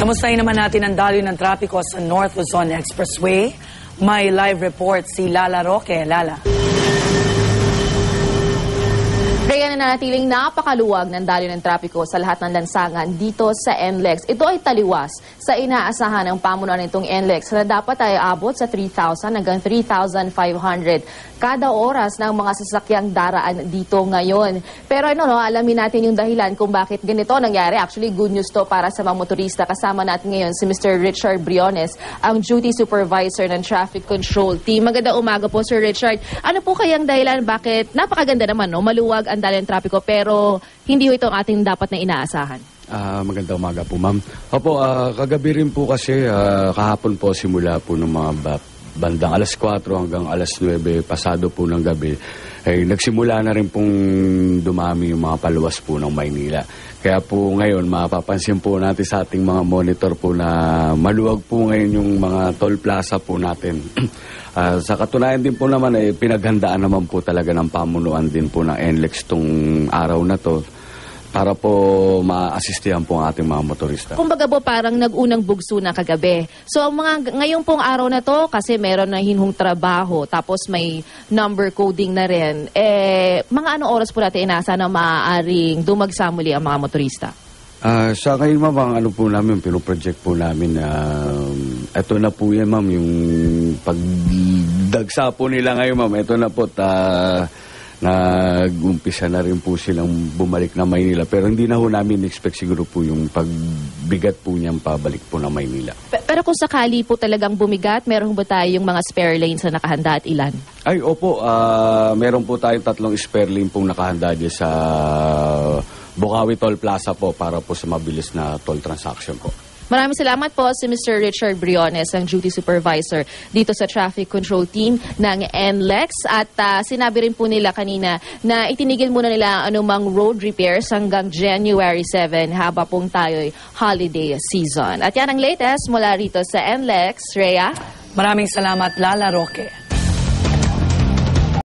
Kamustahin naman natin ang daloy ng trapiko sa North Luzon Expressway. May live report si Lala Roque. Lala. Kaya nananatiling napakaluwag ng daloy ng trapiko sa lahat ng lansangan dito sa NLEX. Ito ay taliwas sa inaasahan ng pamunuan nitong NLEX na dapat ay abot sa 3,000 hanggang 3,500 kada oras ng mga sasakyang daraan dito ngayon. Pero ano, no, alamin natin yung dahilan kung bakit ganito nangyari. Actually, good news to para sa mga motorista. Kasama natin ngayon si Mr. Richard Briones, ang duty supervisor ng traffic control team. Maganda umaga po, Sir Richard. Ano po kayang dahilan bakit napakaganda naman, no? Maluwag ang daloy ng trapiko pero hindi ito ang ating dapat na inaasahan. Ah, magandang umaga po, ma'am. Opo, ah, kagabi rin po kasi, ah, kahapon po simula po ng mga ba- bandang alas 4 hanggang alas 9 pasado po ng gabi, ay nagsimula na rin pong dumami yung mga paluwas po ng Maynila. Kaya po ngayon, mapapansin po natin sa ating mga monitor po na maluwag po ngayon yung mga toll plaza po natin. Ah, sa katunayan din po naman, eh, pinaghandaan naman po talaga ng pamunuan din po ng NLEX tong araw na to para po ma-assistihan po ang ating mga motorista. Kumbaga po parang nag-unang bugso na kagabi. So ang mga ngayong pong araw na to kasi meron na hinhong trabaho tapos may number coding na rin. Eh mga ano oras po natin inasa na maaaring dumagsa muli ang mga motorista? Ah, sa ngayon ma'am, ang ano po namin, pinoproject po namin na ito na po yan ma'am, yung pagdagsa po nila ngayon ma'am, ito na po, ta, nag-umpisa na rin po silang bumalik na Maynila. Pero hindi na ho namin expect siguro po yung pagbigat po niyang pabalik po na Maynila. Pe- Pero kung sakali po talagang bumigat, meron ba tayong mga spare lanes na nakahanda at ilan? Ay, opo. ah meron po tayong tatlong spare lane pong nakahanda dyan sa Bukawi Toll Plaza po para po sa mabilis na toll transaction po. Maraming salamat po si Mr. Richard Briones, ang duty supervisor dito sa traffic control team ng NLEX. At ah, sinabi rin po nila kanina na itinigil muna nila ang anumang road repairs hanggang January 7 haba pong tayo'y holiday season. At yan ang latest mula rito sa NLEX. Rhea? Maraming salamat, Lala Roque.